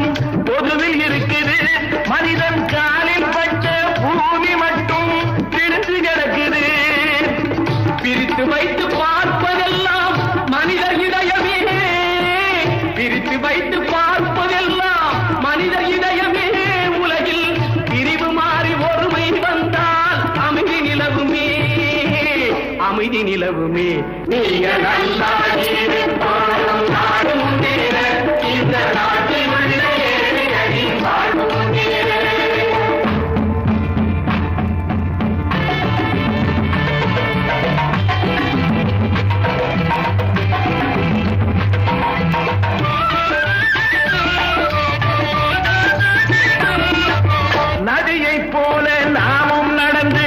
மட்டும் பொதுவில் இருக்குது. மனிதன் காலில் பட்ட பூமி மட்டும் பிரித்து கிடக்குது. பிரித்து வைத்து பார்ப்பதெல்லாம் மனித இதயமே. பிரித்து வைத்து பார்ப்பதெல்லாம் மனித இதயமே. உலகில் பிரிவு மாறி ஒருமை வந்தால் அமைதி நிலவுமே. அமைதி நிலவுமே. நீங்க நல்லா போல நாமும் நடந்து